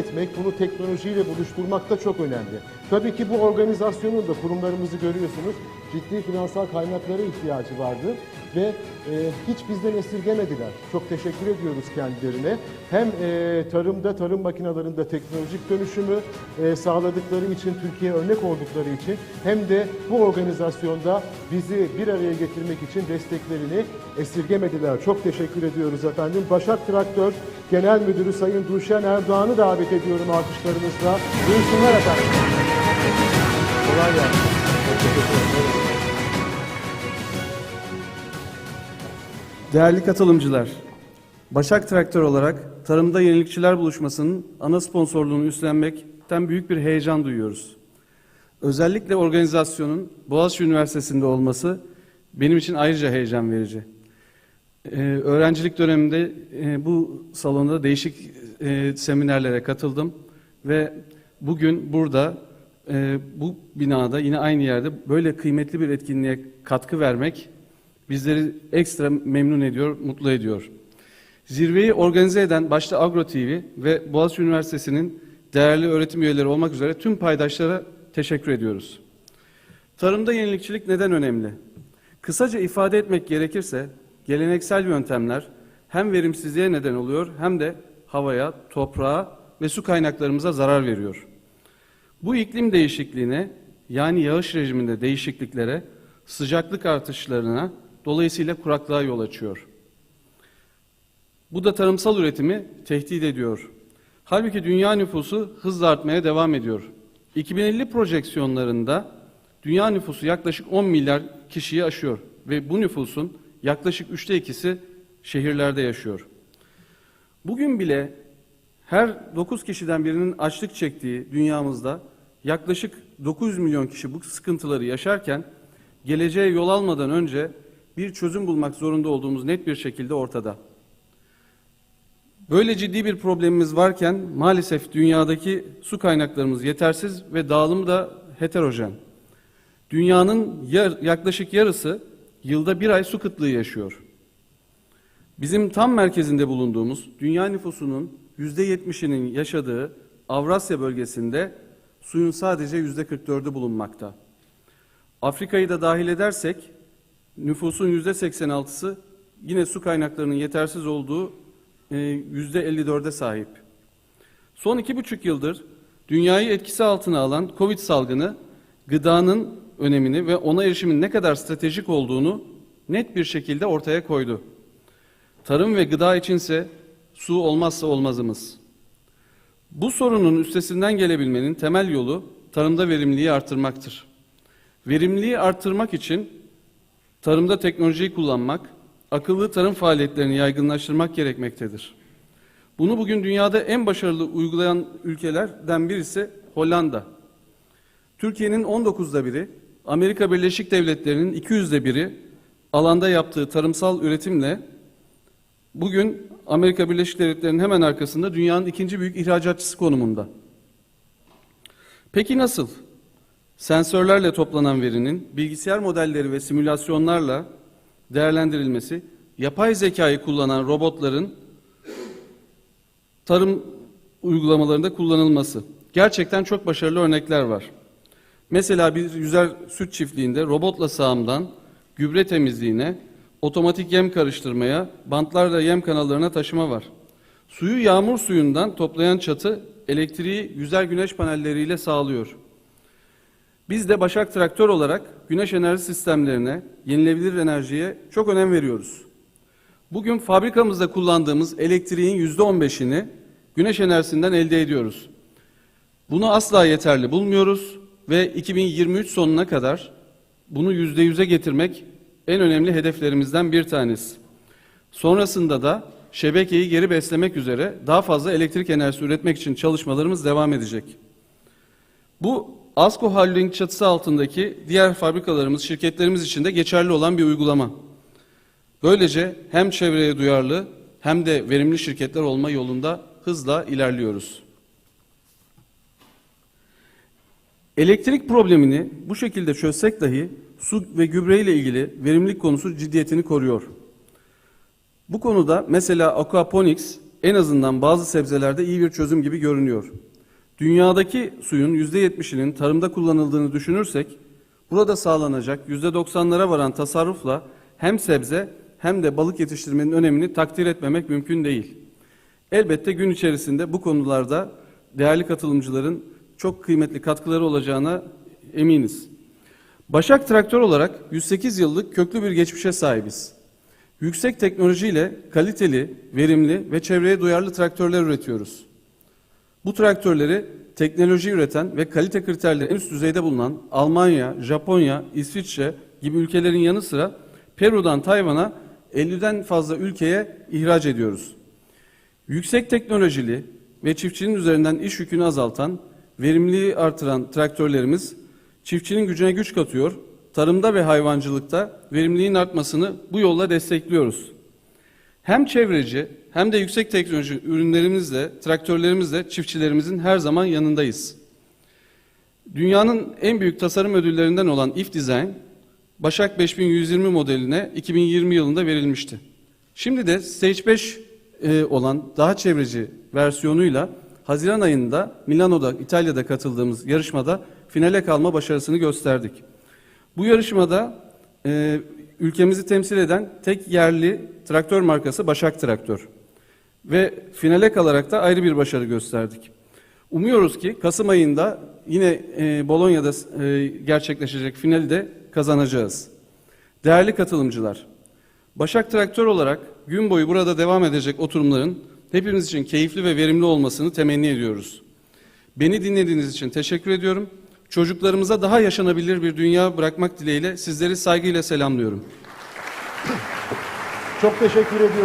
etmek, bunu teknolojiyle buluşturmak da çok önemli. Tabii ki bu organizasyonun da kurumlarımızı görüyorsunuz ciddi finansal kaynaklara ihtiyacı vardı ve e, hiç bizden esirgemediler. Çok teşekkür ediyoruz kendilerine. Hem e, tarımda, tarım makinalarında teknolojik dönüşümü e, sağladıkları için, Türkiye örnek oldukları için hem de bu organizasyonda bizi bir araya getirmek için desteklerini esirgemediler. Çok teşekkür ediyoruz efendim. Başak Traktör Genel Müdürü Sayın Duşen Erdoğan'ı davet ediyorum alkışlarınızla. Buyursunlar efendim. Kolay gelsin. Değerli katılımcılar, Başak Traktör olarak Tarımda Yenilikçiler Buluşması'nın ana sponsorluğunu üstlenmekten büyük bir heyecan duyuyoruz. Özellikle organizasyonun Boğaziçi Üniversitesi'nde olması benim için ayrıca heyecan verici. Ee, öğrencilik döneminde e, bu salonda değişik e, seminerlere katıldım ve bugün burada e, bu binada yine aynı yerde böyle kıymetli bir etkinliğe katkı vermek bizleri ekstra memnun ediyor, mutlu ediyor. Zirveyi organize eden başta Agro TV ve Boğaziçi Üniversitesi'nin değerli öğretim üyeleri olmak üzere tüm paydaşlara teşekkür ediyoruz. Tarımda yenilikçilik neden önemli? Kısaca ifade etmek gerekirse geleneksel yöntemler hem verimsizliğe neden oluyor hem de havaya, toprağa ve su kaynaklarımıza zarar veriyor. Bu iklim değişikliğine yani yağış rejiminde değişikliklere, sıcaklık artışlarına dolayısıyla kuraklığa yol açıyor. Bu da tarımsal üretimi tehdit ediyor. Halbuki dünya nüfusu hızla artmaya devam ediyor. 2050 projeksiyonlarında dünya nüfusu yaklaşık 10 milyar kişiyi aşıyor ve bu nüfusun yaklaşık üçte ikisi şehirlerde yaşıyor. Bugün bile her 9 kişiden birinin açlık çektiği dünyamızda yaklaşık 900 milyon kişi bu sıkıntıları yaşarken geleceğe yol almadan önce bir çözüm bulmak zorunda olduğumuz net bir şekilde ortada. Böyle ciddi bir problemimiz varken maalesef dünyadaki su kaynaklarımız yetersiz ve dağılımı da heterojen. Dünyanın yar, yaklaşık yarısı yılda bir ay su kıtlığı yaşıyor. Bizim tam merkezinde bulunduğumuz dünya nüfusunun yüzde yetmişinin yaşadığı Avrasya bölgesinde suyun sadece yüzde 44'ü bulunmakta. Afrika'yı da dahil edersek nüfusun yüzde 86'sı yine su kaynaklarının yetersiz olduğu e, yüzde 54'e sahip. Son iki buçuk yıldır dünyayı etkisi altına alan Covid salgını gıdanın önemini ve ona erişimin ne kadar stratejik olduğunu net bir şekilde ortaya koydu. Tarım ve gıda içinse su olmazsa olmazımız. Bu sorunun üstesinden gelebilmenin temel yolu tarımda verimliliği artırmaktır. Verimliliği artırmak için tarımda teknolojiyi kullanmak, akıllı tarım faaliyetlerini yaygınlaştırmak gerekmektedir. Bunu bugün dünyada en başarılı uygulayan ülkelerden birisi Hollanda. Türkiye'nin 19'da biri, Amerika Birleşik Devletleri'nin 200'de biri alanda yaptığı tarımsal üretimle bugün Amerika Birleşik Devletleri'nin hemen arkasında dünyanın ikinci büyük ihracatçısı konumunda. Peki nasıl? Sensörlerle toplanan verinin bilgisayar modelleri ve simülasyonlarla değerlendirilmesi, yapay zekayı kullanan robotların tarım uygulamalarında kullanılması. Gerçekten çok başarılı örnekler var. Mesela bir yüzer süt çiftliğinde robotla sağımdan gübre temizliğine, otomatik yem karıştırmaya, bantlarla yem kanallarına taşıma var. Suyu yağmur suyundan toplayan çatı elektriği yüzer güneş panelleriyle sağlıyor. Biz de Başak Traktör olarak güneş enerji sistemlerine, yenilebilir enerjiye çok önem veriyoruz. Bugün fabrikamızda kullandığımız elektriğin yüzde on beşini güneş enerjisinden elde ediyoruz. Bunu asla yeterli bulmuyoruz ve 2023 sonuna kadar bunu yüzde yüze getirmek en önemli hedeflerimizden bir tanesi. Sonrasında da şebekeyi geri beslemek üzere daha fazla elektrik enerjisi üretmek için çalışmalarımız devam edecek. Bu ASKO Holding çatısı altındaki diğer fabrikalarımız, şirketlerimiz için de geçerli olan bir uygulama. Böylece hem çevreye duyarlı hem de verimli şirketler olma yolunda hızla ilerliyoruz. Elektrik problemini bu şekilde çözsek dahi su ve gübre ile ilgili verimlilik konusu ciddiyetini koruyor. Bu konuda mesela aquaponics en azından bazı sebzelerde iyi bir çözüm gibi görünüyor. Dünyadaki suyun %70'inin tarımda kullanıldığını düşünürsek, burada sağlanacak %90'lara varan tasarrufla hem sebze hem de balık yetiştirmenin önemini takdir etmemek mümkün değil. Elbette gün içerisinde bu konularda değerli katılımcıların çok kıymetli katkıları olacağına eminiz. Başak Traktör olarak 108 yıllık köklü bir geçmişe sahibiz. Yüksek teknolojiyle kaliteli, verimli ve çevreye duyarlı traktörler üretiyoruz. Bu traktörleri teknoloji üreten ve kalite kriterleri en üst düzeyde bulunan Almanya, Japonya, İsviçre gibi ülkelerin yanı sıra Peru'dan Tayvan'a 50'den fazla ülkeye ihraç ediyoruz. Yüksek teknolojili ve çiftçinin üzerinden iş yükünü azaltan, verimliliği artıran traktörlerimiz çiftçinin gücüne güç katıyor, tarımda ve hayvancılıkta verimliliğin artmasını bu yolla destekliyoruz. Hem çevreci hem de yüksek teknoloji ürünlerimizle, traktörlerimizle çiftçilerimizin her zaman yanındayız. Dünyanın en büyük tasarım ödüllerinden olan If Design, Başak 5120 modeline 2020 yılında verilmişti. Şimdi de Stage 5 e, olan daha çevreci versiyonuyla Haziran ayında Milano'da, İtalya'da katıldığımız yarışmada finale kalma başarısını gösterdik. Bu yarışmada e, ülkemizi temsil eden tek yerli traktör markası Başak Traktör. Ve finale kalarak da ayrı bir başarı gösterdik. Umuyoruz ki Kasım ayında yine e, Bolonya'da e, gerçekleşecek finali de kazanacağız. Değerli katılımcılar, Başak Traktör olarak gün boyu burada devam edecek oturumların hepimiz için keyifli ve verimli olmasını temenni ediyoruz. Beni dinlediğiniz için teşekkür ediyorum. Çocuklarımıza daha yaşanabilir bir dünya bırakmak dileğiyle sizleri saygıyla selamlıyorum. Çok teşekkür ediyorum.